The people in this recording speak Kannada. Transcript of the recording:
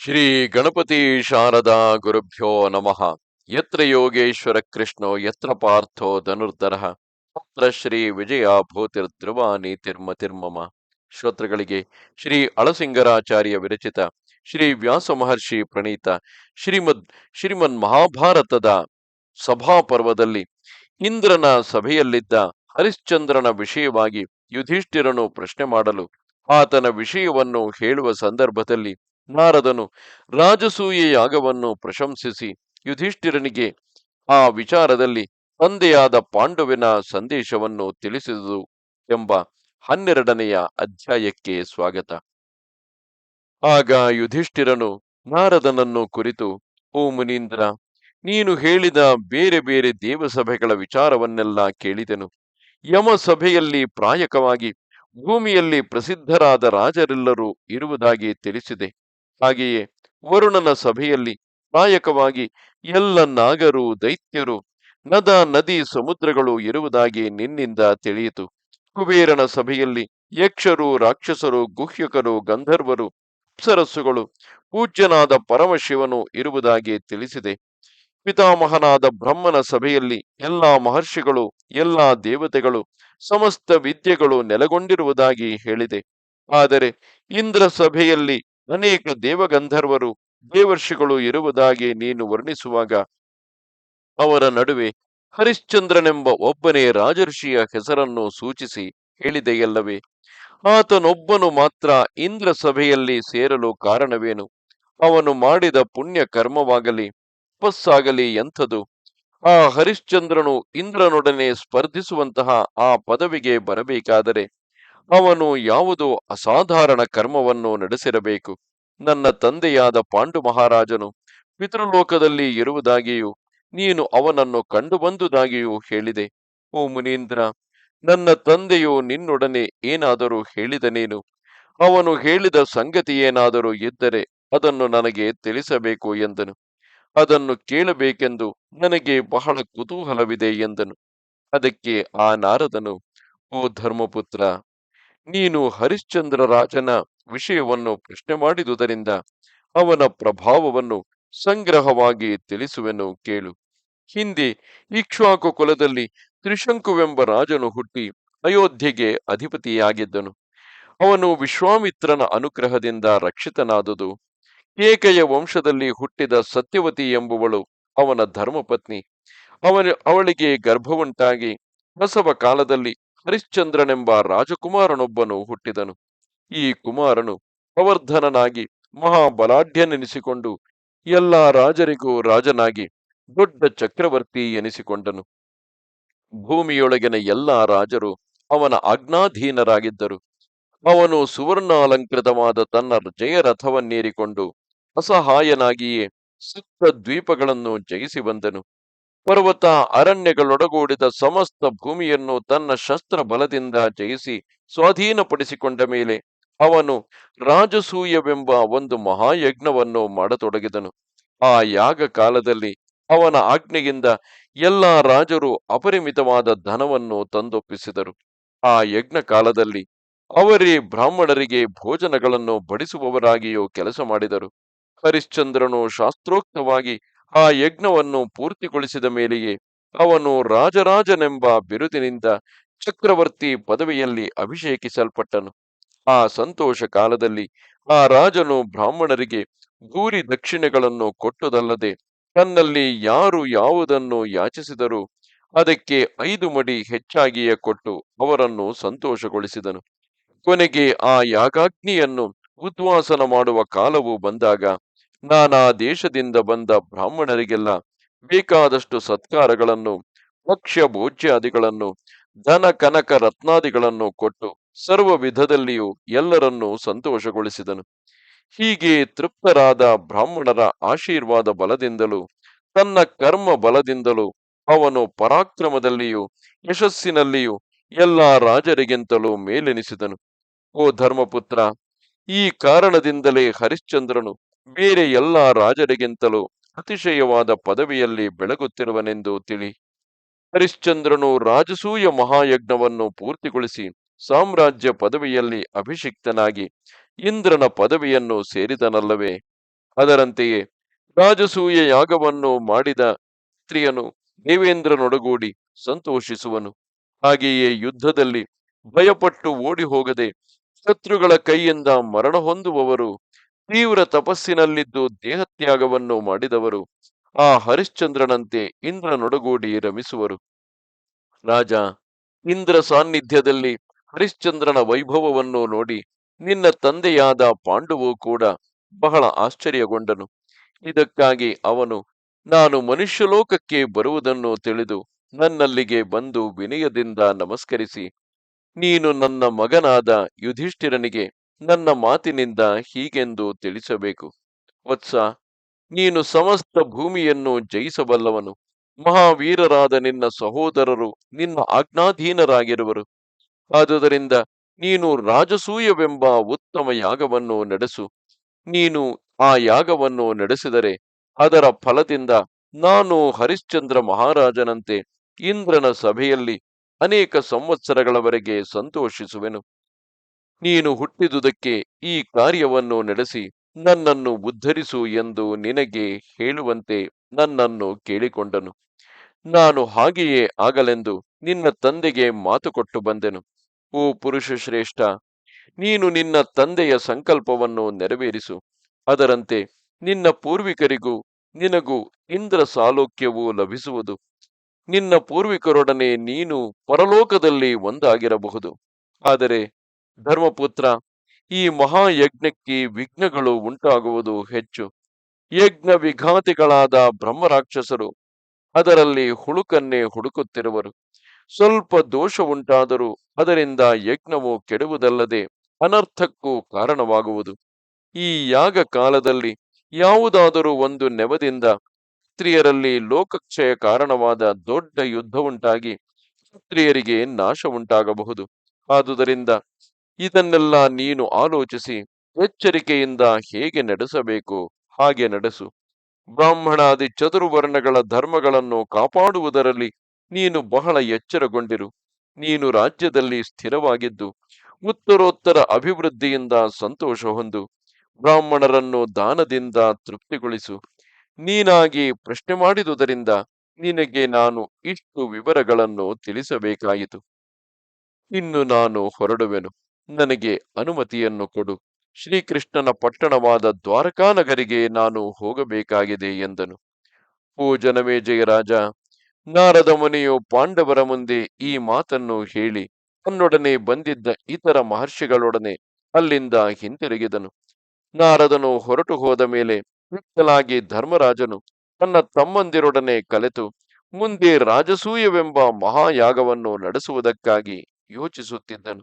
ಶ್ರೀ ಗಣಪತಿ ಶಾರದಾ ಗುರುಭ್ಯೋ ನಮಃ. ಯತ್ರ ಯೋಗೇಶ್ವರ ಕೃಷ್ಣೋ, ಯತ್ರ ಪಾರ್ಥೋ ಧನುರ್ಧರ. ತತ್ರ ಶ್ರೀ ವಿಜಯ ಭೂತಿರ್ಧ್ರುವ ನೀತಿರ್ಮತಿರ್ಮಮ ಶ್ರೋತೃಗಳಿಗೆ ಶ್ರೀ ಅಳಸಿಂಗರಾಚಾರ್ಯ ವಿರಚಿತ ಶ್ರೀ ವ್ಯಾಸ ಮಹರ್ಷಿ ಪ್ರಣೀತ ಶ್ರೀಮದ್, ಶ್ರೀಮನ್ ಮಹಾಭಾರತದ ಸಭಾಪರ್ವದಲ್ಲಿ ಇಂದ್ರನ ಸಭೆಯಲ್ಲಿದ್ದ ಹರಿಶ್ಚಂದ್ರನ ವಿಷಯವಾಗಿ ಯುಧಿಷ್ಠಿರನು ಪ್ರಶ್ನೆ ಮಾಡಲು ಆತನ ವಿಷಯವನ್ನು ಹೇಳುವ ಸಂದರ್ಭದಲ್ಲಿ ನಾರದನು ರಾಜಸೂಯ ಯಾಗವನ್ನು ಪ್ರಶಂಸಿಸಿ ಯುಧಿಷ್ಠಿರನಿಗೆ ಆ ವಿಚಾರದಲ್ಲಿ ತಂದೆಯಾದ ಪಾಂಡುವಿನ ಸಂದೇಶವನ್ನು ತಿಳಿಸಿದುದು ಎಂಬ ಹನ್ನೆರಡನೆಯ ಅಧ್ಯಾಯಕ್ಕೆ ಸ್ವಾಗತ. ಆಗ ಯುಧಿಷ್ಠಿರನು ನಾರದನನ್ನು ಕುರಿತು, ಓ ಮುನೀಂದ್ರ, ನೀನು ಹೇಳಿದ ಬೇರೆ ಬೇರೆ ದೇವಸಭೆಗಳ ವಿಚಾರವನ್ನೆಲ್ಲ ಕೇಳಿದೆನು. ಯಮ ಸಭೆಯಲ್ಲಿ ಪ್ರಾಯಕವಾಗಿ ಭೂಮಿಯಲ್ಲಿ ಪ್ರಸಿದ್ಧರಾದ ರಾಜರೆಲ್ಲರೂ ಇರುವುದಾಗಿ ತಿಳಿಸಿದೆ. ಹಾಗೆಯೇ ವರುಣನ ಸಭೆಯಲ್ಲಿ ಪ್ರಾಯಕವಾಗಿ ಎಲ್ಲ ನಾಗರು ದೈತ್ಯರು, ನದ ನದಿ ಸಮುದ್ರಗಳು ಇರುವುದಾಗಿ ನಿನ್ನಿಂದ ತಿಳಿಯಿತು. ಕುಬೇರನ ಸಭೆಯಲ್ಲಿ ಯಕ್ಷರು, ರಾಕ್ಷಸರು, ಗುಹ್ಯಕರು, ಗಂಧರ್ವರು, ಅಪ್ಸರಸ್ಸುಗಳು, ಪೂಜ್ಯನಾದ ಪರಮಶಿವನು ಇರುವುದಾಗಿ ತಿಳಿಸಿದೆ. ಪಿತಾಮಹನಾದ ಬ್ರಹ್ಮನ ಸಭೆಯಲ್ಲಿ ಎಲ್ಲಾ ಮಹರ್ಷಿಗಳು, ಎಲ್ಲಾ ದೇವತೆಗಳು ಸಮಸ್ತ ವಿದ್ಯೆಗಳು ನೆಲೆಗೊಂಡಿರುವುದಾಗಿ ಹೇಳಿದೆ. ಆದರೆ ಇಂದ್ರ ಸಭೆಯಲ್ಲಿ ಅನೇಕ ದೇವಗಂಧರ್ವರು ದೇವರ್ಷಿಗಳು ಇರುವುದಾಗಿ ನೀನು ವರ್ಣಿಸುವಾಗ ಅವರ ನಡುವೆ ಹರಿಶ್ಚಂದ್ರನೆಂಬ ಒಬ್ಬನೇ ರಾಜರ್ಷಿಯ ಹೆಸರನ್ನು ಸೂಚಿಸಿ ಹೇಳಿದೆಯಲ್ಲವೇ, ಆತನೊಬ್ಬನು ಮಾತ್ರ ಇಂದ್ರ ಸಭೆಯಲ್ಲಿ ಸೇರಲು ಕಾರಣವೇನು? ಅವನು ಮಾಡಿದ ಪುಣ್ಯ ಕರ್ಮವಾಗಲಿ ತಪಸ್ಸಾಗಲಿ ಎಂಥದು? ಆ ಹರಿಶ್ಚಂದ್ರನು ಇಂದ್ರನೊಡನೆ ಸ್ಪರ್ಧಿಸುವಂತಹ ಆ ಪದವಿಗೆ ಬರಬೇಕಾದರೆ ಅವನು ಯಾವುದೋ ಅಸಾಧಾರಣ ಕರ್ಮವನ್ನು ನಡೆಸಿರಬೇಕು? ನನ್ನ ತಂದೆಯಾದ ಪಾಂಡು ಮಹಾರಾಜನು ಪಿತೃಲೋಕದಲ್ಲಿ ಇರುವುದಾಗಿಯೂ ನೀನು ಅವನನ್ನು ಕಂಡುಬಂದುದಾಗಿಯೂ ಹೇಳಿದೆ. ಓ ಮುನೀಂದ್ರ, ನನ್ನ ತಂದೆಯು ನಿನ್ನೊಡನೆ ಏನಾದರೂ ಹೇಳಿದನೇನು ಅವನು ಹೇಳಿದ ಸಂಗತಿಯೇನಾದರೂ ಇದ್ದರೆ ಅದನ್ನು ನನಗೆ ತಿಳಿಸಬೇಕು ಎಂದನು. ಅದನ್ನು ಕೇಳಬೇಕೆಂದು ನನಗೆ ಬಹಳ ಕುತೂಹಲವಿದೆ ಎಂದನು. ಅದಕ್ಕೆ ಆ ನಾರದನು, ಓ ಧರ್ಮಪುತ್ರ ನೀನು ಹರಿಶ್ಚಂದ್ರ ರಾಜನ ವಿಷಯವನ್ನು ಪ್ರಶ್ನೆ ಮಾಡಿದುದರಿಂದ ಅವನ ಪ್ರಭಾವವನ್ನು ಸಂಗ್ರಹವಾಗಿ ತಿಳಿಸುವೆನು ಕೇಳು. ಹಿಂದೆ ಇಕ್ಷ್ವಾಕು ಕುಲದಲ್ಲಿ ತ್ರಿಶಂಕುವೆಂಬ ರಾಜನು ಹುಟ್ಟಿ ಅಯೋಧ್ಯೆಗೆ ಅಧಿಪತಿಯಾಗಿದ್ದನು. ಅವನು ವಿಶ್ವಾಮಿತ್ರನ ಅನುಗ್ರಹದಿಂದ ರಕ್ಷಿತನಾದುದು. ಕೇಕೆಯ ವಂಶದಲ್ಲಿ ಹುಟ್ಟಿದ ಸತ್ಯವತಿ ಎಂಬುವಳು ಅವನ ಧರ್ಮಪತ್ನಿ. ಅವನ ಅವಳಿಗೆ ಗರ್ಭವುಂಟಾಗಿ ಬಸವ ಕಾಲದಲ್ಲಿ ಹರಿಶ್ಚಂದ್ರನೆಂಬ ರಾಜಕುಮಾರನೊಬ್ಬನು ಹುಟ್ಟಿದನು. ಈ ಕುಮಾರನು ಪ್ರವರ್ಧನನಾಗಿ, ಮಹಾಬಲಾಢ್ಯನೆನಿಸಿಕೊಂಡು, ಎಲ್ಲ ರಾಜರಿಗೂ ರಾಜನಾಗಿ, ದೊಡ್ಡ ಚಕ್ರವರ್ತಿ ಎನಿಸಿಕೊಂಡನು. ಭೂಮಿಯೊಳಗಿನ ಎಲ್ಲ ರಾಜರು ಅವನ ಆಜ್ಞಾಧೀನರಾಗಿದ್ದರು. ಅವನು ಸುವರ್ಣಾಲಂಕೃತವಾದ ತನ್ನ ಜಯರಥವನ್ನೇರಿಕೊಂಡು ಅಸಹಾಯನಾಗಿಯೇ ಸುತ್ತ ದ್ವೀಪಗಳನ್ನು ಜಯಿಸಿ ಬಂದನು. ಪರ್ವತ ಅರಣ್ಯಗಳೊಡಗೂಡಿದ ಸಮಸ್ತ ಭೂಮಿಯನ್ನು ತನ್ನ ಶಸ್ತ್ರ ಬಲದಿಂದ ಜಯಿಸಿ ಸ್ವಾಧೀನಪಡಿಸಿಕೊಂಡ ಮೇಲೆ ಅವನು ರಾಜಸೂಯವೆಂಬ ಒಂದು ಮಹಾಯಜ್ಞವನ್ನು ಮಾಡತೊಡಗಿದನು. ಆ ಯಾಗ ಕಾಲದಲ್ಲಿ ಅವನ ಆಜ್ಞೆಯಿಂದ ಎಲ್ಲಾ ರಾಜರು ಅಪರಿಮಿತವಾದ ಧನವನ್ನು ತಂದೊಪ್ಪಿಸಿದರು. ಆ ಯಜ್ಞ ಕಾಲದಲ್ಲಿ ಅವರೇ ಬ್ರಾಹ್ಮಣರಿಗೆ ಭೋಜನಗಳನ್ನು ಬಡಿಸುವವರಾಗಿಯೂ ಕೆಲಸ ಮಾಡಿದರು. ಹರಿಶ್ಚಂದ್ರನು ಶಾಸ್ತ್ರೋಕ್ತವಾಗಿ ಆ ಯಜ್ಞವನ್ನು ಪೂರ್ತಿಗೊಳಿಸಿದ ಮೇಲೆಯೇ ಅವನು ರಾಜರಾಜನೆಂಬ ಬಿರುದಿನಿಂದ ಚಕ್ರವರ್ತಿ ಪದವಿಯಲ್ಲಿ ಅಭಿಷೇಕಿಸಲ್ಪಟ್ಟನು. ಆ ಸಂತೋಷ ಕಾಲದಲ್ಲಿ ಆ ರಾಜನು ಬ್ರಾಹ್ಮಣರಿಗೆ ದೂರಿ ದಕ್ಷಿಣೆಗಳನ್ನು ಕೊಟ್ಟುದಲ್ಲದೆ ತನ್ನಲ್ಲಿ ಯಾರು ಯಾವುದನ್ನು ಯಾಚಿಸಿದರೂ ಅದಕ್ಕೆ ಐದು ಮಡಿ ಹೆಚ್ಚಾಗಿಯೇ ಕೊಟ್ಟು ಅವರನ್ನು ಸಂತೋಷಗೊಳಿಸಿದನು. ಕೊನೆಗೆ ಆ ಯಾಗಾಗ್ನಿಯನ್ನು ಉದ್ವಾಸನ ಮಾಡುವ ಕಾಲವು ಬಂದಾಗ ನಾನಾ ದೇಶದಿಂದ ಬಂದ ಬ್ರಾಹ್ಮಣರಿಗೆಲ್ಲ ಬೇಕಾದಷ್ಟು ಸತ್ಕಾರಗಳನ್ನು ಭಕ್ಷ್ಯ ಭೋಜ್ಯಾದಿಗಳನ್ನು, ಧನ ಕನಕ ರತ್ನಾದಿಗಳನ್ನು ಕೊಟ್ಟು ಸರ್ವ ವಿಧದಲ್ಲಿಯೂ ಎಲ್ಲರನ್ನೂ ಸಂತೋಷಗೊಳಿಸಿದನು. ಹೀಗೆ ತೃಪ್ತರಾದ ಬ್ರಾಹ್ಮಣರ ಆಶೀರ್ವಾದ ಬಲದಿಂದಲೂ, ತನ್ನ ಕರ್ಮ ಬಲದಿಂದಲೂ, ಅವನು ಪರಾಕ್ರಮದಲ್ಲಿಯೂ, ಯಶಸ್ಸಿನಲ್ಲಿಯೂ ಎಲ್ಲ ರಾಜರಿಗಿಂತಲೂ ಮೇಲೆನಿಸಿದನು. ಓ ಧರ್ಮಪುತ್ರ, ಈ ಕಾರಣದಿಂದಲೇ ಹರಿಶ್ಚಂದ್ರನು ಬೇರೆ ಎಲ್ಲಾ ರಾಜರಿಗಿಂತಲೂ ಅತಿಶಯವಾದ ಪದವಿಯಲ್ಲಿ ಬೆಳಗುತ್ತಿರುವನೆಂದು ತಿಳಿ. ಹರಿಶ್ಚಂದ್ರನು ರಾಜಸೂಯ ಮಹಾಯಜ್ಞವನ್ನು ಪೂರ್ತಿಗೊಳಿಸಿ ಸಾಮ್ರಾಜ್ಯ ಪದವಿಯಲ್ಲಿ ಅಭಿಷಿಕ್ತನಾಗಿ ಇಂದ್ರನ ಪದವಿಯನ್ನು ಸೇರಿದನಲ್ಲವೇ? ಅದರಂತೆಯೇ ರಾಜಸೂಯ ಯಾಗವನ್ನು ಮಾಡಿದ ಸ್ತ್ರೀಯನು ದೇವೇಂದ್ರನೊಡಗೂಡಿ ಸಂತೋಷಿಸುವನು. ಹಾಗೆಯೇ ಯುದ್ಧದಲ್ಲಿ ಭಯಪಟ್ಟು ಓಡಿ ಹೋಗದೆ ಶತ್ರುಗಳ ಕೈಯಿಂದ ಮರಣ ಹೊಂದುವವರು ತೀವ್ರ ತಪಸ್ಸಿನಲ್ಲಿದ್ದು ದೇಹತ್ಯಾಗವನ್ನು ಮಾಡಿದವರು, ಆ ಹರಿಶ್ಚಂದ್ರನಂತೆ ಇಂದ್ರನೊಡಗೂಡಿ ರಮಿಸುವರು. ರಾಜ, ಇಂದ್ರ ಸಾನ್ನಿಧ್ಯದಲ್ಲಿ ಹರಿಶ್ಚಂದ್ರನ ವೈಭವವನ್ನು ನೋಡಿ ನಿನ್ನ ತಂದೆಯಾದ ಪಾಂಡುವು ಕೂಡ ಬಹಳ ಆಶ್ಚರ್ಯಗೊಂಡನು. ಇದಕ್ಕಾಗಿ ಅವನು, ನಾನು ಮನುಷ್ಯಲೋಕಕ್ಕೆ ಬರುವುದನ್ನು ತಿಳಿದು ನನ್ನಲ್ಲಿಗೆ ಬಂದು ವಿನಯದಿಂದ ನಮಸ್ಕರಿಸಿ, ನೀನು ನನ್ನ ಮಗನಾದ ಯುಧಿಷ್ಠಿರನಿಗೆ ನನ್ನ ಮಾತಿನಿಂದ ಹೀಗೆಂದು ತಿಳಿಸಬೇಕು. ವತ್ಸ, ನೀನು ಸಮಸ್ತ ಭೂಮಿಯನ್ನು ಜಯಿಸಬಲ್ಲವನು. ಮಹಾವೀರರಾದ ನಿನ್ನ ಸಹೋದರರು ನಿನ್ನ ಆಜ್ಞಾಧೀನರಾಗಿರುವರು. ಆದುದರಿಂದ ನೀನು ರಾಜಸೂಯವೆಂಬ ಉತ್ತಮ ಯಾಗವನ್ನು ನಡೆಸು. ನೀನು ಆ ಯಾಗವನ್ನು ನಡೆಸಿದರೆ ಅದರ ಫಲದಿಂದ ನಾನು ಹರಿಶ್ಚಂದ್ರ ಮಹಾರಾಜನಂತೆ ಇಂದ್ರನ ಸಭೆಯಲ್ಲಿ ಅನೇಕ ಸಂವತ್ಸರಗಳವರೆಗೆ ಸಂತೋಷಿಸುವೆನು. ನೀನು ಹುಟ್ಟಿದುದಕ್ಕೆ ಈ ಕಾರ್ಯವನ್ನು ನಡೆಸಿ, ನನ್ನನ್ನು ಉದ್ಧರಿಸು ಎಂದು ನಿನಗೆ ಹೇಳುವಂತೆ ನನ್ನನ್ನು ಕೇಳಿಕೊಂಡನು. ನಾನು ಹಾಗೆಯೇ ಆಗಲೆಂದು ನಿನ್ನ ತಂದೆಗೆ ಮಾತು ಕೊಟ್ಟು ಬಂದೆನು. ಓ ಪುರುಷ ಶ್ರೇಷ್ಠ ನೀನು ನಿನ್ನ ತಂದೆಯ ಸಂಕಲ್ಪವನ್ನು ನೆರವೇರಿಸು. ಅದರಂತೆ ನಿನ್ನ ಪೂರ್ವಿಕರಿಗೂ ನಿನಗೂ ಇಂದ್ರ ಸಾಲೋಕ್ಯವು ಲಭಿಸುವುದು. ನಿನ್ನ ಪೂರ್ವಿಕರೊಡನೆ ನೀನು ಪರಲೋಕದಲ್ಲಿ ಒಂದಾಗಿರಬಹುದು. ಆದರೆ ಧರ್ಮಪುತ್ರ, ಈ ಮಹಾಯಜ್ಞಕ್ಕೆ ವಿಘ್ನಗಳು ಉಂಟಾಗುವುದು ಹೆಚ್ಚು. ಯಜ್ಞ ವಿಘಾತಿಗಳಾದ ಬ್ರಹ್ಮರಾಕ್ಷಸರು ಅದರಲ್ಲಿ ಹುಳುಕನ್ನೇ ಹುಡುಕುತ್ತಿರುವರು. ಸ್ವಲ್ಪ ದೋಷ ಉಂಟಾದರೂ ಅದರಿಂದ ಯಜ್ಞವು ಕೆಡುವುದಲ್ಲದೆ ಅನರ್ಥಕ್ಕೂ ಕಾರಣವಾಗುವುದು. ಈ ಯಾಗ ಕಾಲದಲ್ಲಿ ಯಾವುದಾದರೂ ಒಂದು ನೆವದಿಂದ ಸ್ತ್ರೀಯರಲ್ಲಿ ಲೋಕಕ್ಷಯ ಕಾರಣವಾದ ದೊಡ್ಡ ಯುದ್ಧ ಉಂಟಾಗಿ, ಸ್ತ್ರೀಯರಿಗೆ ನಾಶ ಆದುದರಿಂದ ಇದನ್ನೆಲ್ಲ ನೀನು ಆಲೋಚಿಸಿ, ಎಚ್ಚರಿಕೆಯಿಂದ ಹೇಗೆ ನಡೆಸಬೇಕು, ಹಾಗೆ ನಡೆಸು. ಬ್ರಾಹ್ಮಣಾದಿ ಚತುರ್ವರ್ಣಗಳ ಧರ್ಮಗಳನ್ನು ಕಾಪಾಡುವುದರಲ್ಲಿ ನೀನು ಬಹಳ ಎಚ್ಚರಗೊಂಡಿರು. ನೀನು ರಾಜ್ಯದಲ್ಲಿ ಸ್ಥಿರವಾಗಿದ್ದು, ಉತ್ತರೋತ್ತರ ಅಭಿವೃದ್ಧಿಯಿಂದ ಸಂತೋಷ ಹೊಂದು, ಬ್ರಾಹ್ಮಣರನ್ನು ದಾನದಿಂದ ತೃಪ್ತಿಗೊಳಿಸು. ನೀನಾಗಿ ಪ್ರಶ್ನೆ ಮಾಡಿದುದರಿಂದ ನಿನಗೆ ನಾನು ಇಷ್ಟು ವಿವರಗಳನ್ನು ತಿಳಿಸಬೇಕಾಯಿತು. ಇನ್ನು ನಾನು ಹೊರಡುವೆನು. ನನಗೆ ಅನುಮತಿಯನ್ನು ಕೊಡು. ಶ್ರೀಕೃಷ್ಣನ ಪಟ್ಟಣವಾದ ದ್ವಾರಕಾನಗರಿಗೆ ನಾನು ಹೋಗಬೇಕಾಗಿದೆ ಎಂದನು. ಓ ಜನಮೇಜಯ ರಾಜ! ನಾರದ ಮುನಿಯು ಪಾಂಡವರ ಮುಂದೆ ಈ ಮಾತನ್ನು ಹೇಳಿ, ತನ್ನೊಡನೆ ಬಂದಿದ್ದ ಇತರ ಮಹರ್ಷಿಗಳೊಡನೆ ಅಲ್ಲಿಂದ ಹಿಂತಿರುಗಿದನು. ನಾರದನು ಹೊರಟು ಹೋದ ಮೇಲೆ ವಿತ್ತಲಾಗಿ ಧರ್ಮರಾಜನು ತನ್ನ ತಮ್ಮಂದಿರೊಡನೆ ಕಲೆತು, ಮುಂದೆ ರಾಜಸೂಯವೆಂಬ ಮಹಾಯಾಗವನ್ನು ನಡೆಸುವುದಕ್ಕಾಗಿ ಯೋಚಿಸುತ್ತಿದ್ದನು.